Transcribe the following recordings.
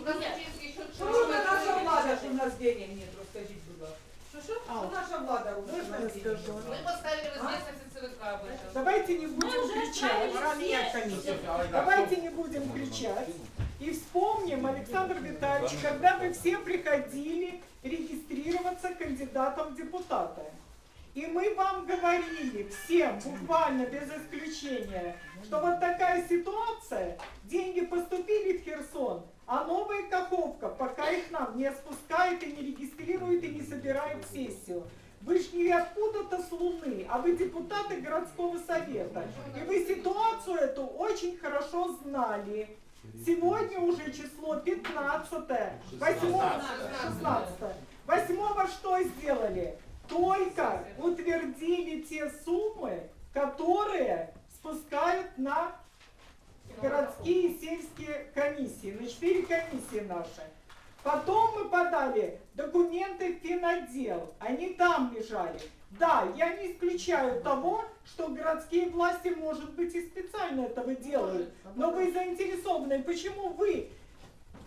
У Що робить наша влада, що в нас денег нет, розкажіть, будь ласка. Що, що? Що наша влада в нас денег нет? Мы поставили в известность ЦВК об этом. Давайте не будем кричать. Давайте не будем кричать. И вспомним, Александр Витальевич, когда вы все приходили регистрироваться кандидатом в депутаты. И мы вам говорили, всем, буквально без исключения, что вот такая ситуация, деньги поступили в Херсон, а новая Каховка пока их нам не спускает и не регистрирует и не собирает сессию. Вы ж не откуда-то с Луны, а вы депутаты городского совета. И вы ситуацию эту очень хорошо знали. Сегодня уже число 15 8 16 8 что сделали? Только утвердили те суммы, которые спускают на городские и сельские комиссии, на четыре комиссии наши. Потом мы подали документы в финотдел, они там лежали. Да, я не исключаю того, что городские власти, может быть, и специально этого делают. Но вы заинтересованы, почему вы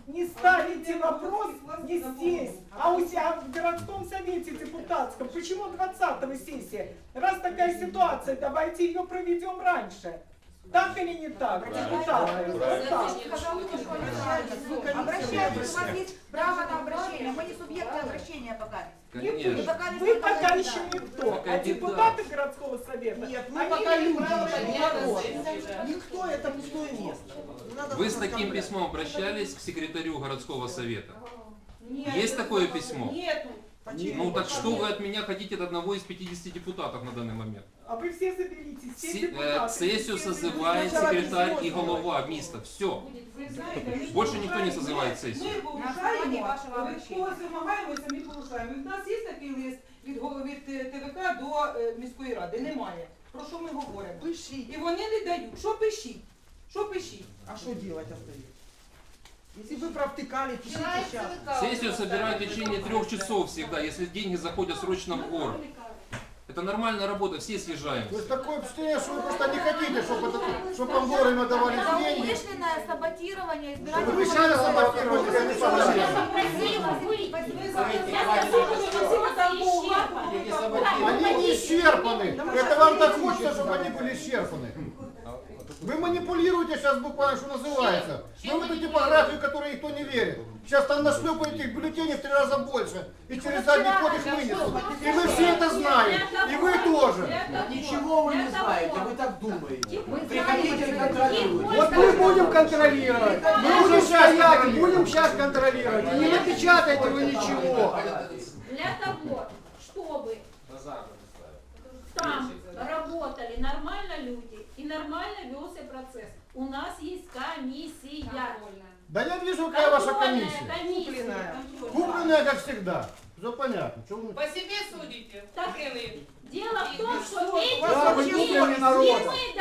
не ставите вопрос не здесь, а у себя в городском совете депутатском? Почему 20 сессия? Раз такая ситуация, давайте ее проведем раньше. Так или не так. Обращайтесь, у вас есть право на обращение. Мы не субъекты обращения пока. Не Вы пока не вы пока еще никто, а депутаты городского совета, Нет, мы пока люди, право. Никто это пустое место. Не Вы с таким письмом обращались к секретарю городского совета? Есть такое письмо? Нету. Ну так что вы от меня хотите от одного из 50 депутатов на данный момент? А вы все соберитесь, все Сі- депутаты. е, Сесію все созиває Спочатку секретар і письмо голова міста. Все. Ви знаєте, ми Больше ніхто не поважаємо- созиває сесію. Ми На основанні поважаємо, вашого від обращення. когось вимагаємо, самі поважаємо. І в нас є такий лист від голови Т- ТВК до е, міської ради? Немає. Про що ми говоримо? Пишіть. І вони не дають. Що пишіть? Що пишіть? А что делать остается? Если вы провтыкали, пишите сейчас. Сессию собирают в течение трех часов всегда, если деньги заходят срочно в город. Это нормальная работа, все То есть такое впечатление, что вы просто не хотите, чтобы, это, чтобы вам вовремя давали Это деньги. умышленное саботирование Вы избирательного обещали саботировать, я не согласен. Они не исчерпаны. Это вам так хочется, чтобы они были исчерпаны. Вы манипулируете сейчас буквально, что называется. Вы в эту типографию, которой никто не верит. Сейчас там нашлепают этих бюллетеней в три раза больше. И через задний ход их вынесут. И мы все это знаем. И вы тоже. Ничего вы не знаете, вы так думаете. Приходите и контролируйте. Вот мы будем контролировать. Мы уже сейчас будем сейчас контролировать. И не напечатайте вы ничего. Для того, чтобы там работали нормально люди и нормально велся процесс. У нас есть комиссия. Да я вижу, какая ваша Контрольная комиссия. комиссия. Купленная, как всегда. Все понятно. Чего вы- По себе судите. Так. Купленные. Дело в том, что эти Да, вы не, купленный не народ. мы